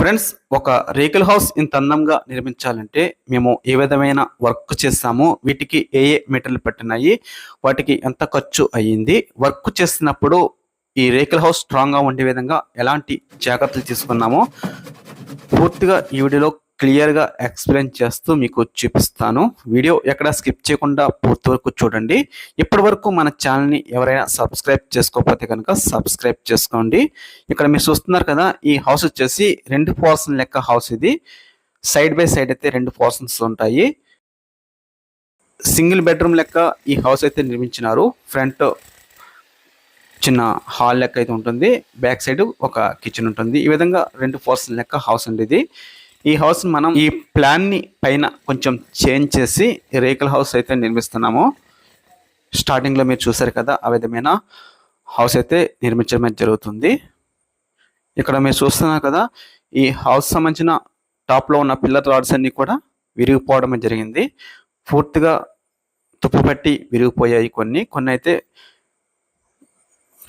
Friends ఒక రేకుల house ఇంత అందంగా నిర్మించాలంటే మేము ఏ విధమైన వర్క్ చేస్తాము వీటికి ఏ ఏ మెటీరియల్ పెట్టినాయి వాటికి ఎంత ఖర్చు అయ్యింది వర్క్ చేస్తున్నప్పుడు ఈ రేకుల హౌస్ స్ట్రాంగ్గా ఉండే విధంగా ఎలాంటి జాగ్రత్తలు తీసుకున్నామో పూర్తిగా ఈ వీడియోలో క్లియర్గా ఎక్స్ప్లెయిన్ చేస్తూ మీకు చూపిస్తాను. వీడియో ఎక్కడ స్కిప్ చేయకుండా పూర్తి వరకు చూడండి. ఇప్పటి వరకు మన ఛానల్ని ఎవరైనా సబ్స్క్రైబ్ చేసుకోకపోతే కనుక సబ్స్క్రైబ్ చేసుకోండి. ఇక్కడ మీరు చూస్తున్నారు కదా ఈ హౌస్ వచ్చేసి రెండు పోర్షన్ లెక్క హౌస్ ఇది. సైడ్ బై సైడ్ అయితే రెండు పోర్షన్స్ ఉంటాయి. సింగిల్ బెడ్రూమ్ లెక్క ఈ హౌస్ అయితే నిర్మించినారు. ఫ్రంట్ చిన్న హాల్ లెక్క అయితే ఉంటుంది. బ్యాక్ సైడ్ ఒక కిచెన్ ఉంటుంది. ఈ విధంగా రెండు పోర్షన్ లెక్క హౌస్ అండి ఇది. ఈ హౌస్ మనం ఈ ప్లాన్ని పైన కొంచెం చేంజ్ చేసి రేకుల హౌస్ అయితే నిర్మిస్తున్నాము. స్టార్టింగ్లో మీరు చూసారు కదా ఆ విధమైన హౌస్ అయితే నిర్మించడం జరుగుతుంది. ఇక్కడ మీరు చూస్తున్నారు కదా ఈ హౌస్ సంబంధించిన టాప్లో ఉన్న పిల్లర్ రాడ్స్ అన్నీ కూడా విరిగిపోవడం జరిగింది. పూర్తిగా తుప్పు పట్టి విరిగిపోయాయి కొన్ని. కొన్ని అయితే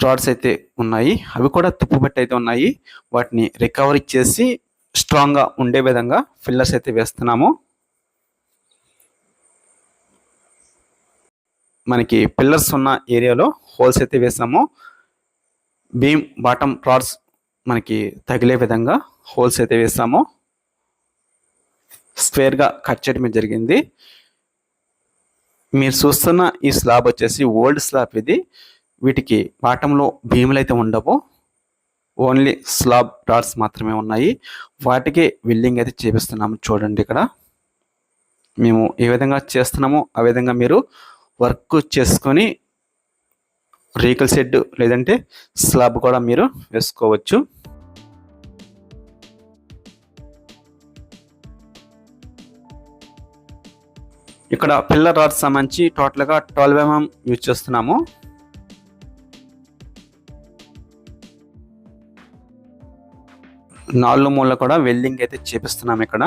రాడ్స్ అయితే ఉన్నాయి. అవి కూడా తుప్పు పట్టి అయితే ఉన్నాయి. వాటిని రికవరీ చేసి స్ట్రాంగ్గా ఉండే విధంగా ఫిల్లర్స్ అయితే వేస్తున్నాము. మనకి పిల్లర్స్ ఉన్న ఏరియాలో హోల్స్ అయితే వేసాము. బీమ్ బాటమ్ రాడ్స్ మనకి తగిలే విధంగా హోల్స్ అయితే వేసాము. స్క్వేర్గా కట్ చేయడం జరిగింది. మీరు చూస్తున్న ఈ స్లాబ్ వచ్చేసి ఓల్డ్ స్లాబ్ ఇది. వీటికి బాటంలో భీములు అయితే ఉండవు. ఓన్లీ స్లాబ్ రాడ్స్ మాత్రమే ఉన్నాయి. వాటికి వెల్డింగ్ అయితే చేపిస్తున్నాము చూడండి ఇక్కడ. మేము ఏ విధంగా చేస్తున్నామో ఆ విధంగా మీరు వర్క్ చేసుకొని రీకల్ షెడ్ లేదంటే స్లాబ్ కూడా మీరు వేసుకోవచ్చు. ఇక్కడ పిల్లర్ రాడ్స్ సంబంధించి టోటల్గా ట్వెల్వ్ ఎంఎం యూజ్ చేస్తున్నాము. నాలుగు మూల కూడా వెల్డింగ్ అయితే చేపిస్తున్నాం ఇక్కడ.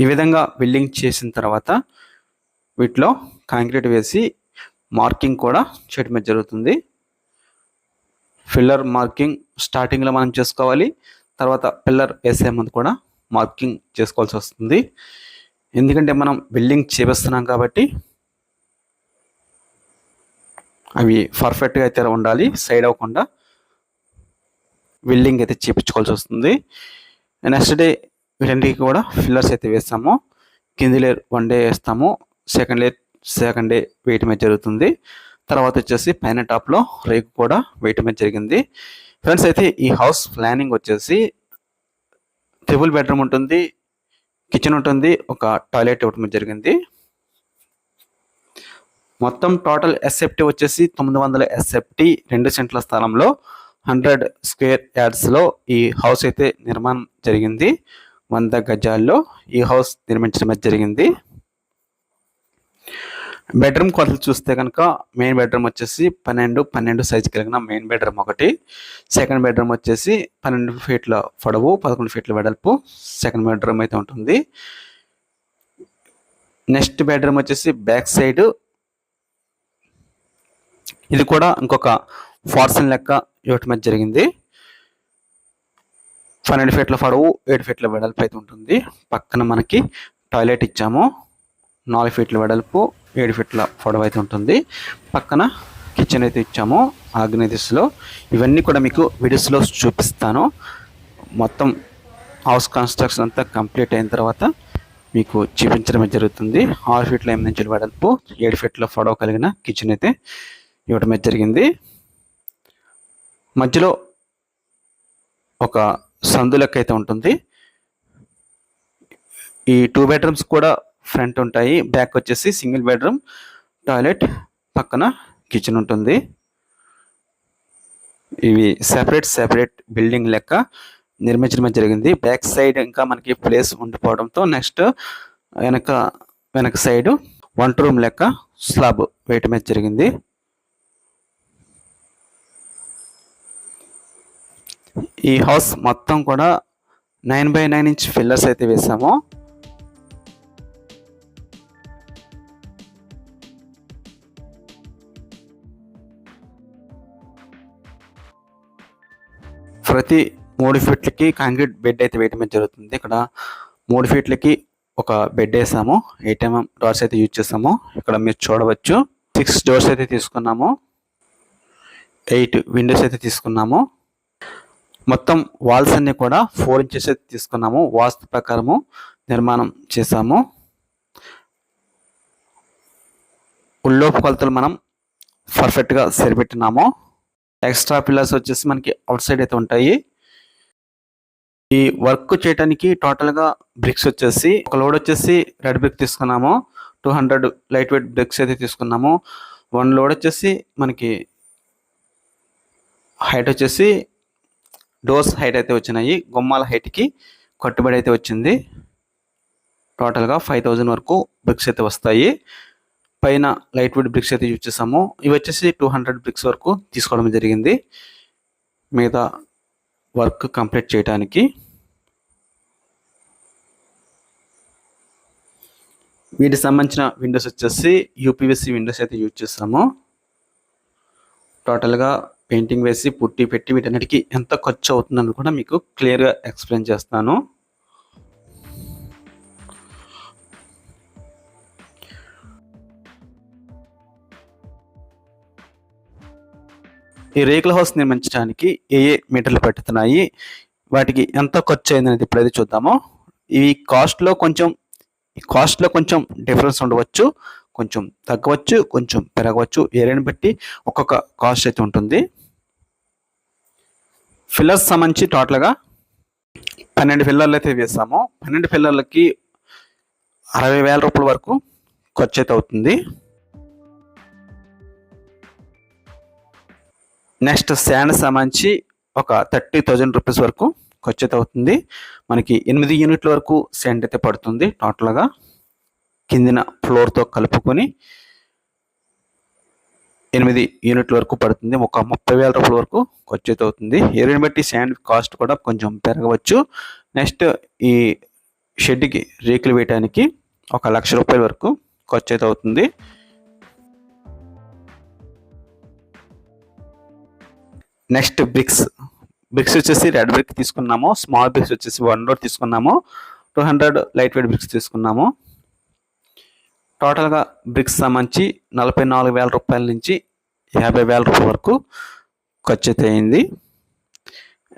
ఈ విధంగా వెల్డింగ్ చేసిన తర్వాత వీటిలో కాంక్రీట్ వేసి మార్కింగ్ కూడా చేయడం జరుగుతుంది. ఫిల్లర్ మార్కింగ్ స్టార్టింగ్లో మనం చేసుకోవాలి. తర్వాత పిల్లర్ వేసే ముందు కూడా మార్కింగ్ చేసుకోవాల్సి వస్తుంది. ఎందుకంటే మనం బిల్డింగ్ చేపిస్తున్నాం కాబట్టి అవి పర్ఫెక్ట్గా అయితే ఉండాలి? సైడ్ అవ్వకుండా వెల్డింగ్ అయితే చేపించుకోవాల్సి వస్తుంది. నెక్స్ట్ డే వీటన్నిటికి కూడా ఫిల్లర్స్ అయితే వేస్తాము. కింది లేయర్ వన్ డే వేస్తాము. Second layer second day weight మీద జరుగుతుంది. తర్వాత వచ్చేసి పైన టాప్లో రేకు కూడా వెయిట్ మీద జరిగింది. ఫ్రెండ్స్ అయితే ఈ హౌస్ ప్లానింగ్ వచ్చేసి త్రిబుల్ బెడ్రూమ్ ఉంటుంది కిచెన్ ఉంటుంది ఒక టాయిలెట్ ఇవ్వటం జరిగింది. మొత్తం టోటల్ ఎస్ఎఫ్టీ వచ్చేసి తొమ్మిది వందల ఎస్ఎఫ్టీ రెండు సెంట్ల స్థలంలో హండ్రెడ్ స్క్వేర్ యార్డ్స్లో ఈ హౌస్ అయితే నిర్మాణం జరిగింది. వంద గజాల్లో ఈ హౌస్ నిర్మించడం జరిగింది. బెడ్రూమ్ కొలతలు చూస్తే కనుక మెయిన్ బెడ్రూమ్ వచ్చేసి పన్నెండు పన్నెండు సైజు కలిగిన మెయిన్ బెడ్రూమ్ ఒకటి. సెకండ్ బెడ్రూమ్ వచ్చేసి పన్నెండు ఫీట్ల పొడవు పదకొండు ఫీట్ల వెడల్పు సెకండ్ బెడ్రూమ్ అయితే ఉంటుంది. నెక్స్ట్ బెడ్రూమ్ వచ్చేసి బ్యాక్ సైడ్ ఇది కూడా ఇంకొక ఫార్సన్ లెక్క ఇవ్వటం అయితే జరిగింది. పన్నెండు ఫీట్ల పొడవు ఏడు ఫీట్ల వెడల్పు అయితే ఉంటుంది. పక్కన మనకి టాయిలెట్ ఇచ్చాము. నాలుగు ఫీట్ల వెడల్పు ఏడు ఫీట్ల పొడవు అయితే ఉంటుంది. పక్కన కిచెన్ అయితే ఇచ్చాము ఆగ్నేయ ఇవన్నీ కూడా మీకు వీడియోస్లో చూపిస్తాను. మొత్తం హౌస్ కన్స్ట్రక్షన్ అంతా కంప్లీట్ అయిన తర్వాత మీకు చూపించడం జరుగుతుంది. ఆరు ఫీట్ల ఎనిమిది ఇంచుల వెడల్పు ఏడు ఫీట్ల పొడవు కలిగిన కిచెన్ అయితే ఇవ్వటమే జరిగింది. మధ్యలో ఒక సందు లెక్క అయితే ఉంటుంది. ఈ టూ బెడ్రూమ్స్ కూడా ఫ్రంట్ ఉంటాయి. బ్యాక్ వచ్చేసి సింగిల్ బెడ్రూమ్ టాయిలెట్ పక్కన కిచెన్ ఉంటుంది. ఇవి సెపరేట్ సెపరేట్ బిల్డింగ్ లెక్క నిర్మించడం జరిగింది. బ్యాక్ సైడ్ ఇంకా మనకి ప్లేస్ ఉండిపోవడంతో నెక్స్ట్ వెనక వెనక సైడ్ వంట రూమ్ లెక్క స్లాబ్ వేయటమే జరిగింది. ఈ హౌస్ మొత్తం కూడా nine by nine inch fillers అయితే వేసాము. ప్రతి మూడు ఫీట్లకి కాంక్రీట్ బెడ్ అయితే వేయటం జరుగుతుంది. ఇక్కడ మూడు ఫీట్లకి ఒక బెడ్ వేసాము. ఎయిట్ ఎంఎం డోర్స్ అయితే యూజ్ చేసాము. ఇక్కడ మీరు చూడవచ్చు. సిక్స్ డోర్స్ అయితే తీసుకున్నాము. ఎయిట్ విండోస్ అయితే తీసుకున్నాము. మొత్తం వాల్స్ అన్ని కూడా ఫోర్ ఇంచెస్ అయితే తీసుకున్నాము. వాస్తు ప్రకారము నిర్మాణం చేసాము ఉల్లోపు కొలతలు మనం పర్ఫెక్ట్గా సరిపెట్టినాము. ఎక్స్ట్రా పిల్లర్స్ వచ్చేసి మనకి అవుట్ సైడ్ అయితే ఉంటాయి. ఈ వర్క్ చేయడానికి టోటల్గా బ్రిక్స్ వచ్చేసి ఒక లోడ్ వచ్చేసి రెడ్ బ్రిక్ తీసుకున్నాము. Two hundred light weight bricks అయితే తీసుకున్నాము. వన్ లోడ్ వచ్చేసి మనకి హైట్ వచ్చేసి డోర్స్ హైట్ అయితే వచ్చినాయి గుమ్మాల హైట్కి కట్టుబడి అయితే వచ్చింది. టోటల్గా ఫైవ్ థౌజండ్ వరకు బ్రిక్స్ అయితే వస్తాయి. పైన లైట్ వెయిట్ బ్రిక్స్ అయితే యూజ్ చేసాము. ఇవి వచ్చేసి టూ హండ్రెడ్ బ్రిక్స్ వరకు తీసుకోవడం జరిగింది. మిగతా వర్క్ కంప్లీట్ చేయడానికి వీటికి సంబంధించిన విండోస్ వచ్చేసి యూపీఎస్సి విండోస్ అయితే యూజ్ చేస్తాము టోటల్గా పెయింటింగ్ వేసి పుట్టి పెట్టి వీటన్నిటికీ ఎంత ఖర్చు అవుతుందని కూడా మీకు క్లియర్గా ఎక్స్ప్లెయిన్ చేస్తాను. ఈ రేకుల హౌస్ నిర్మించడానికి ఏ ఏ మీటర్లు పెడుతున్నాయి వాటికి ఎంత ఖర్చు అయింది అనేది ఇప్పుడైతే చూద్దాము. ఈ కాస్ట్లో కొంచెం ఈ కాస్ట్లో కొంచెం డిఫరెన్స్ ఉండవచ్చు కొంచెం తగ్గవచ్చు కొంచెం పెరగవచ్చు ఏరియాని బట్టి ఒక్కొక్క కాస్ట్ అయితే ఉంటుంది. ఫిల్లర్స్ సంబంధించి టోటల్గా పన్నెండు ఫిల్లర్లు అయితే వేసాము పన్నెండు ఫిల్లర్లకి అరవై వేల రూపాయల వరకు ఖర్చు అయితే అవుతుంది. నెక్స్ట్ శాండ్ సంబంధించి ఒక థర్టీ థౌజండ్ రూపీస్ వరకు ఖర్చు అయితే అవుతుంది. మనకి ఎనిమిది యూనిట్ల వరకు శాండ్ అయితే పడుతుంది టోటల్గా. కిందిన ఫ్లోర్తో కలుపుకొని ఎనిమిది యూనిట్ల వరకు పడుతుంది. ఒక ముప్పై వేల రూపాయల వరకు ఖర్చు అయితే అవుతుంది. ఏరియాని బట్టి శాండ్ కాస్ట్ కూడా కొంచెం పెరగవచ్చు. నెక్స్ట్ ఈ షెడ్కి రేకులు వేయడానికి ఒక లక్ష రూపాయల వరకు ఖర్చు అయితే అవుతుంది. నెక్స్ట్ బ్రిక్స్ బ్రిక్స్ వచ్చేసి రెడ్ బ్రిక్ తీసుకున్నాము. స్మాల్ బ్రిక్స్ వచ్చేసి వన్ రోడ్ తీసుకున్నాము. Two hundred light weight bricks తీసుకున్నాము. టోటల్గా బ్రిక్స్ సంబంధించి నలభై నాలుగు వేల రూపాయల నుంచి యాభై వేల రూపాయల వరకు ఖర్చు అయింది.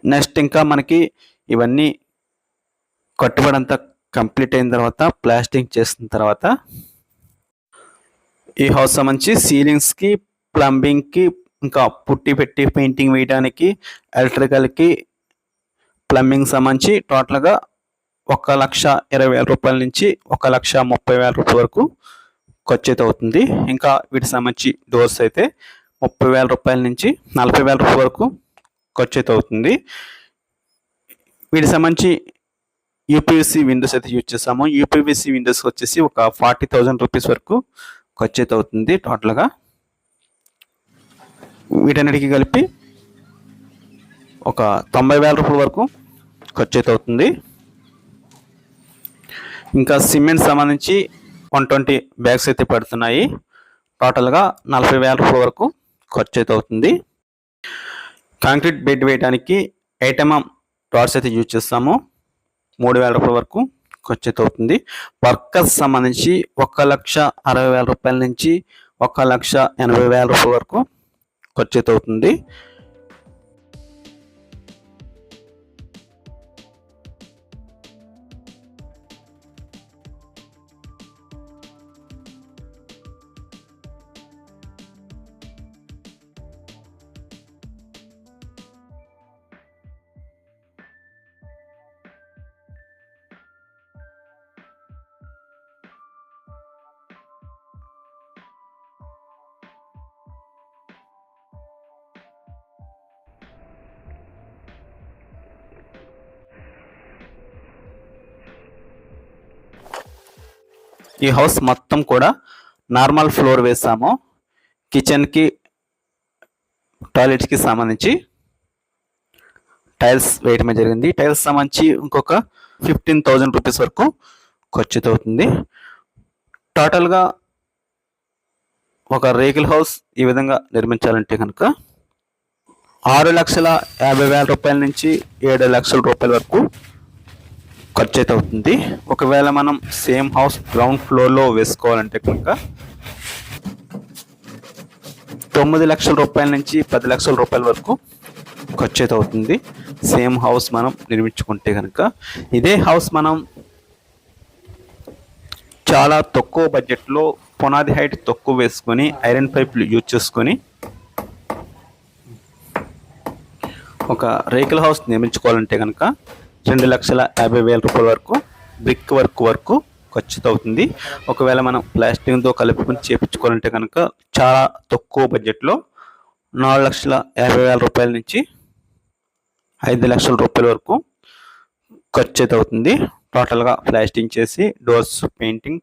నెక్స్ట్ ఇంకా మనకి ఇవన్నీ కట్టుబడి అంతా కంప్లీట్ అయిన తర్వాత ప్లాస్టింగ్ చేసిన తర్వాత ఈ హౌస్ సంబంధించి సీలింగ్స్కి ప్లంబింగ్కి ఇంకా పుట్టి పెట్టి పెయింటింగ్ వేయడానికి ఎలక్ట్రికల్కి ప్లంబింగ్ సంబంధించి టోటల్గా ఒక లక్ష ఇరవై వేల రూపాయల నుంచి ఒక లక్ష ముప్పై వేల రూపాయల వరకు ఖర్చు అయితే అవుతుంది ఇంకా వీటికి సంబంధించి డోర్స్ అయితే ముప్పై వేల రూపాయల నుంచి నలభై వేల రూపాయల వరకు ఖర్చు అయితే అవుతుంది వీటికి సంబంధించి యూపీఎస్సీ విండోస్ అయితే యూజ్ చేస్తాము. యూపీఎస్సీ విండోస్ వచ్చేసి ఒక ఫార్టీ థౌజండ్ రూపీస్ వరకు ఖర్చు అయితే అవుతుంది టోటల్గా. వీటన్నిటికీ కలిపి ఒక తొంభై వేల రూపాయల వరకు ఖర్చు అయితే అవుతుంది ఇంకా సిమెంట్ సంబంధించి వన్ ట్వంటీ బ్యాగ్స్ అయితే పడుతున్నాయి. టోటల్గా నలభై వేల రూపాయల వరకు ఖర్చు అయితే అవుతుంది. కాంక్రీట్ బెడ్ వేయడానికి ఎయిట్ రాడ్స్ అయితే యూజ్ చేస్తాము. మూడు వేల రూపాయల వరకు ఖర్చు అయితే అవుతుంది. వర్కర్స్ సంబంధించి ఒక లక్ష అరవై వేల రూపాయల నుంచి ఒక లక్ష ఎనభై వేల రూపాయల వరకు ఖర్చు అయితే అవుతుంది. ఈ హౌస్ మొత్తం కూడా నార్మల్ ఫ్లోర్ వేసాము. కిచెన్కి టాయిలెట్స్కి సంబంధించి టైల్స్ వేయటమే జరిగింది. టైల్స్ సంబంధించి ఇంకొక ఫిఫ్టీన్ థౌజండ్ రూపీస్ వరకు ఖర్చు అవుతుంది టోటల్గా ఒక రేకుల హౌస్ ఈ విధంగా నిర్మించాలంటే కనుక ఆరు లక్షల యాభై వేల రూపాయల నుంచి ఏడు లక్షల రూపాయల వరకు ఖర్చు అయితే అవుతుంది ఒకవేళ మనం సేమ్ హౌస్ గ్రౌండ్ ఫ్లోర్లో వేసుకోవాలంటే కనుక తొమ్మిది లక్షల రూపాయల నుంచి పది లక్షల రూపాయల వరకు ఖర్చు అయితే అవుతుంది సేమ్ హౌస్ మనం నిర్మించుకుంటే కనుక. ఇదే హౌస్ మనం చాలా తక్కువ బడ్జెట్లో పునాది హైట్ తక్కువ వేసుకొని ఐరన్ పైపులు యూజ్ చేసుకొని ఒక రేకుల హౌస్ నిర్మించుకోవాలంటే కనుక రెండు లక్షల యాభై వేల రూపాయల వరకు బ్రిక్ వర్క్ వరకు ఖర్చుతో అవుతుంది ఒకవేళ మనం ప్లాస్టింగ్తో కలుపుకొని చేపించుకోవాలంటే కనుక చాలా తక్కువ బడ్జెట్లో నాలుగు లక్షల యాభై వేల రూపాయల నుంచి ఐదు లక్షల రూపాయల వరకు ఖర్చు అయితే అవుతుంది టోటల్గా ప్లాస్టింగ్ చేసి డోర్స్ పెయింటింగ్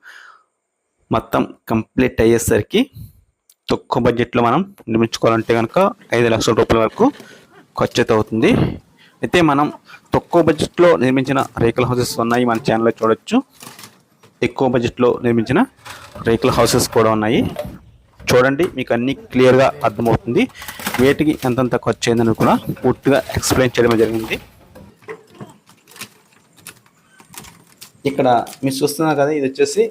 మొత్తం కంప్లీట్ అయ్యేసరికి తక్కువ బడ్జెట్లో మనం నిర్మించుకోవాలంటే కనుక ఐదు లక్షల రూపాయల వరకు ఖర్చు అయితే అవుతుంది అయితే మనం తక్కువ బడ్జెట్లో నిర్మించిన రేకుల హౌసెస్ ఉన్నాయి మన ఛానల్లో చూడొచ్చు. ఎక్కువ బడ్జెట్లో నిర్మించిన రేకుల హౌసెస్ కూడా ఉన్నాయి. చూడండి మీకు అన్నీ క్లియర్గా అర్థమవుతుంది. వేటికి ఎంతంత ఖర్చు అయిందని కూడా పూర్తిగా ఎక్స్ప్లెయిన్ చేయడం జరిగింది. ఇక్కడ మీరు చూస్తున్నారు కదా ఇది వచ్చేసి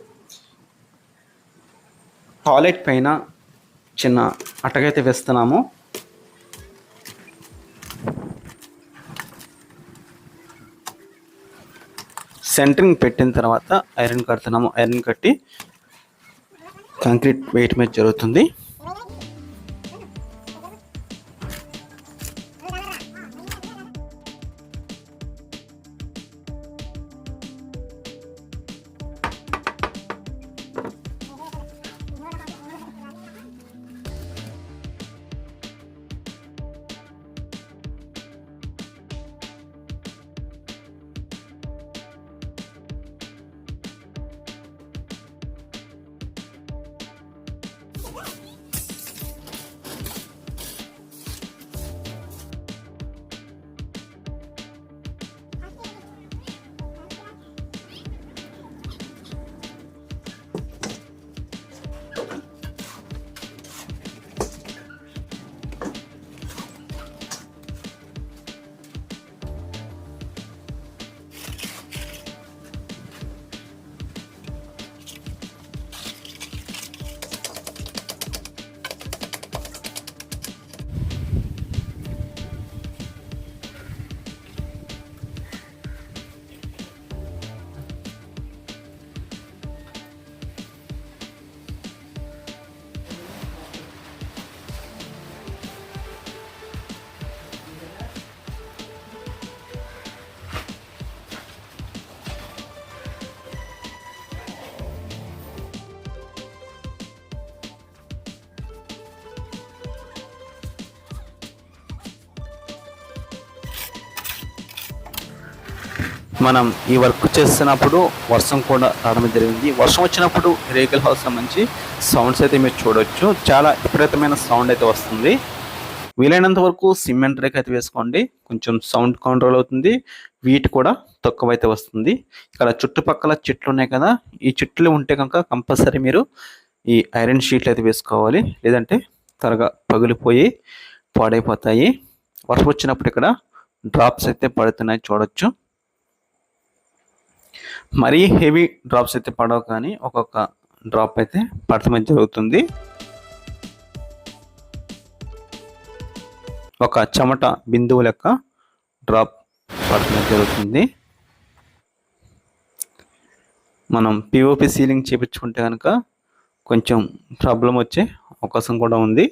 టాయిలెట్ పైన చిన్న అటకైతే వేస్తున్నాము. సెంటరింగ్ పెట్టిన తర్వాత ఐరన్ కడుతున్నాము. ఐరన్ కట్టి కాంక్రీట్ వెయిట్ మీద జరుగుతుంది. మనం ఈ వర్క్ చేస్తున్నప్పుడు వర్షం కూడా రావడం జరిగింది. వర్షం వచ్చినప్పుడు రేకుల హౌస్ సంబంధించి సౌండ్స్ అయితే మీరు చూడొచ్చు. చాలా విపరీతమైన సౌండ్ అయితే వస్తుంది. వీలైనంత వరకు సిమెంట్ రేక్ అయితే వేసుకోండి. కొంచెం సౌండ్ కంట్రోల్ అవుతుంది. వీటి కూడా తక్కువ అయితే వస్తుంది. ఇక్కడ చుట్టుపక్కల చెట్లు ఉన్నాయి కదా ఈ చెట్లు ఉంటే కనుక కంపల్సరీ మీరు ఈ ఐరన్ షీట్లు అయితే వేసుకోవాలి. లేదంటే త్వరగా పగిలిపోయి పాడైపోతాయి. వర్షం వచ్చినప్పుడు ఇక్కడ డ్రాప్స్ అయితే పడుతున్నాయి చూడొచ్చు. మరీ హెవీ డ్రాప్స్ అయితే పడవు కానీ ఒక్కొక్క డ్రాప్ అయితే పడటమే జరుగుతుంది. ఒక చెమట బిందువు లెక్క డ్రాప్ పడటం జరుగుతుంది. మనం పిఓపి సీలింగ్ చేపించుకుంటే కనుక కొంచెం ప్రాబ్లం వచ్చే అవకాశం కూడా ఉంది.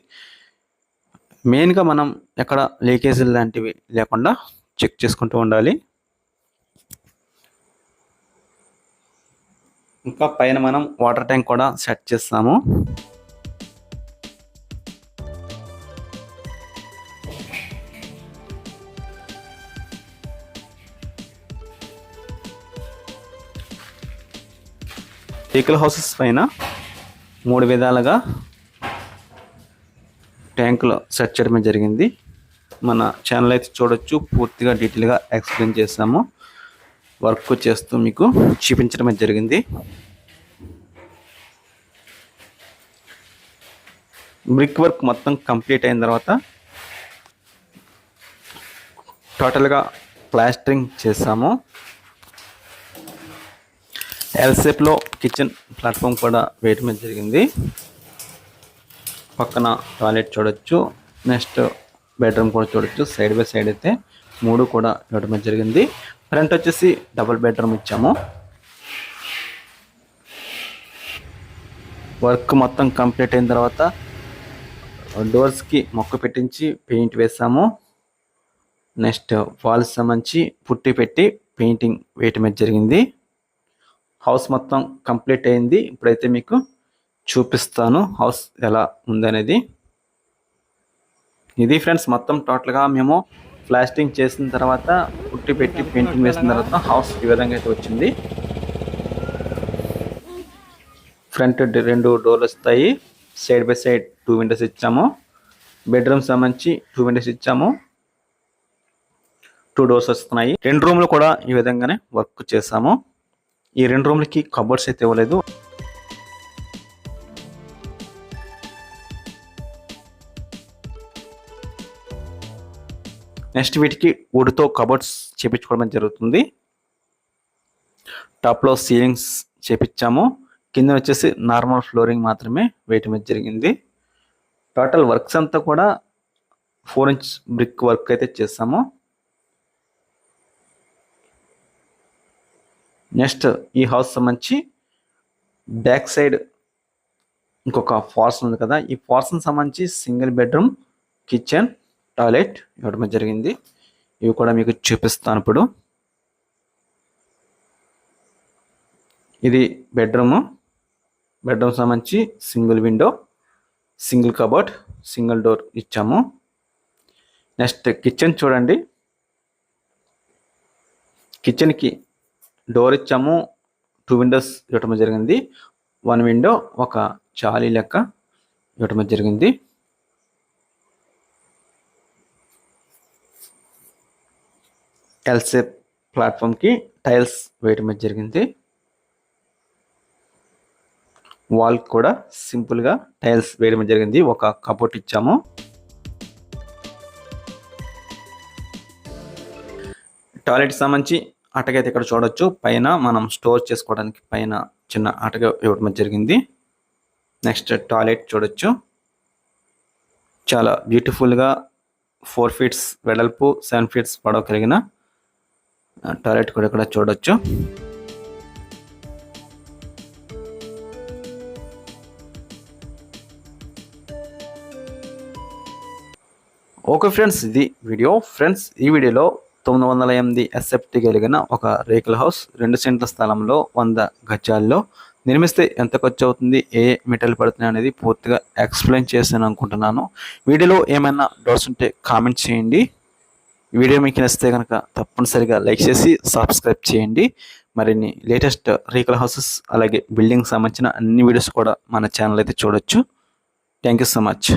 మెయిన్గా మనం ఎక్కడ లీకేజీలు లాంటివి లేకుండా చెక్ చేసుకుంటూ ఉండాలి. ఇంకా పైన మనం వాటర్ ట్యాంక్ కూడా సెట్ చేస్తాము. టీకల్ హౌసెస్ పైన మూడు విధాలుగా ట్యాంకులు సెట్ చేయడం జరిగింది. మన ఛానల్ అయితే చూడొచ్చు పూర్తిగా డీటెయిల్గా ఎక్స్ప్లెయిన్ చేస్తాము. వర్క్ చేస్తూ మీకు చూపించడం జరిగింది. బ్రిక్ వర్క్ మొత్తం కంప్లీట్ అయిన తర్వాత టోటల్గా ప్లాస్టరింగ్ చేసాము ఎల్ షేప్లో కిచెన్ ప్లాట్ఫామ్ కూడా వేయటం జరిగింది. పక్కన టాయిలెట్ చూడొచ్చు నెక్స్ట్ బెడ్రూమ్ కూడా చూడొచ్చు సైడ్ బై సైడ్ అయితే మూడు కూడా ఇవ్వడం జరిగింది. ఫ్రంట్ వచ్చేసి డబుల్ బెడ్రూమ్ ఇచ్చాము. వర్క్ మొత్తం కంప్లీట్ అయిన తర్వాత డోర్స్కి మొక్క పెట్టించి పెయింట్ వేసాము. నెక్స్ట్ వాల్స్ సంబంధించి పుట్టి పెట్టి పెయింటింగ్ వేయటం జరిగింది. హౌస్ మొత్తం కంప్లీట్ అయింది. ఇప్పుడైతే మీకు చూపిస్తాను హౌస్ ఎలా ఉందనేది. ఇది ఫ్రెండ్స్ మొత్తం టోటల్గా మేము ప్లాస్టింగ్ చేసిన తర్వాత పుట్టి పెట్టి పెయింటింగ్ వేసిన తర్వాత హౌస్ ఈ విధంగా అయితే వచ్చింది. ఫ్రంట్ రెండు డోర్లు వస్తాయి. Side by side two windows ఇచ్చాము. బెడ్రూమ్ సంబంధించి టూ విండోస్ ఇచ్చాము. టూ డోర్స్ వస్తున్నాయి. రెండు రూమ్లు కూడా ఈ విధంగానే వర్క్ చేసాము ఈ రెండు రూమ్లకి కబోర్డ్స్ అయితే ఇవ్వలేదు. నెక్స్ట్ వీటికి వుడ్తో కబోర్డ్స్ చేపించుకోవడం జరుగుతుంది. టాప్లో సీలింగ్స్ చేపించాము. కింద వచ్చేసి నార్మల్ ఫ్లోరింగ్ మాత్రమే వేయటం జరిగింది. టోటల్ వర్క్స్ అంతా కూడా ఫోర్ ఇంచ్ బ్రిక్ వర్క్ అయితే చేస్తాము నెక్స్ట్ ఈ హౌస్ సంబంధించి బ్యాక్ సైడ్ ఇంకొక ఫార్స్ ఉంది కదా. ఈ ఫార్సన్ సంబంధించి సింగిల్ బెడ్రూమ్ కిచెన్ టాయిలెట్ ఇవ్వడం జరిగింది. ఇవి కూడా మీకు చూపిస్తాను ఇప్పుడు. ఇది బెడ్రూము. బెడ్రూమ్ సంబంధించి single window single cupboard single door ఇచ్చాము. నెక్స్ట్ కిచెన్ చూడండి. కిచెన్కి డోర్ ఇచ్చాము. టూ విండోస్ ఇవ్వటం జరిగింది. వన్ విండో ఒక చాలీ లెక్క ఇవ్వటం జరిగింది. ఎల్సెప్ ప్లాట్ఫామ్కి టైల్స్ వేయటం జరిగింది. వాల్ కూడా సింపుల్గా టైల్స్ వేయడం జరిగింది. ఒక కబోర్డ్ ఇచ్చాము. టాయిలెట్ సంబంధించి అటకైతే ఇక్కడ చూడొచ్చు. పైన మనం స్టోర్ చేసుకోవడానికి పైన చిన్న అటక ఇవ్వడం జరిగింది. నెక్స్ట్ టాయిలెట్ చూడొచ్చు. చాలా బ్యూటిఫుల్గా ఫోర్ ఫీట్స్ వెడల్పు సెవెన్ ఫీట్స్ పడవ కలిగిన టాయిలెట్ కూడా ఇక్కడ చూడొచ్చు. ఓకే ఫ్రెండ్స్ ఇది వీడియో. ఫ్రెండ్స్ ఈ వీడియోలో తొమ్మిది వందల ఎనిమిది ఎస్ఎఫ్టీ కలిగిన ఒక రేకుల హౌస్ రెండు సెంట్ల స్థలంలో వంద గజాల్లో నిర్మిస్తే ఎంత ఖర్చు అవుతుంది ఏ మెటల్ పడుతున్నాయి అనేది పూర్తిగా ఎక్స్ప్లెయిన్ చేస్తాను అనుకుంటున్నాను. వీడియోలో ఏమైనా డౌట్స్ ఉంటే కామెంట్ చేయండి. వీడియో మీకు నచ్చితే కనుక తప్పనిసరిగా లైక్ చేసి సబ్స్క్రైబ్ చేయండి. మరిన్ని లేటెస్ట్ రీకల్ హౌసెస్ అలాగే బిల్డింగ్ సంబంధించిన అన్ని వీడియోస్ కూడా మన ఛానల్ అయితే చూడొచ్చు. Thank you so much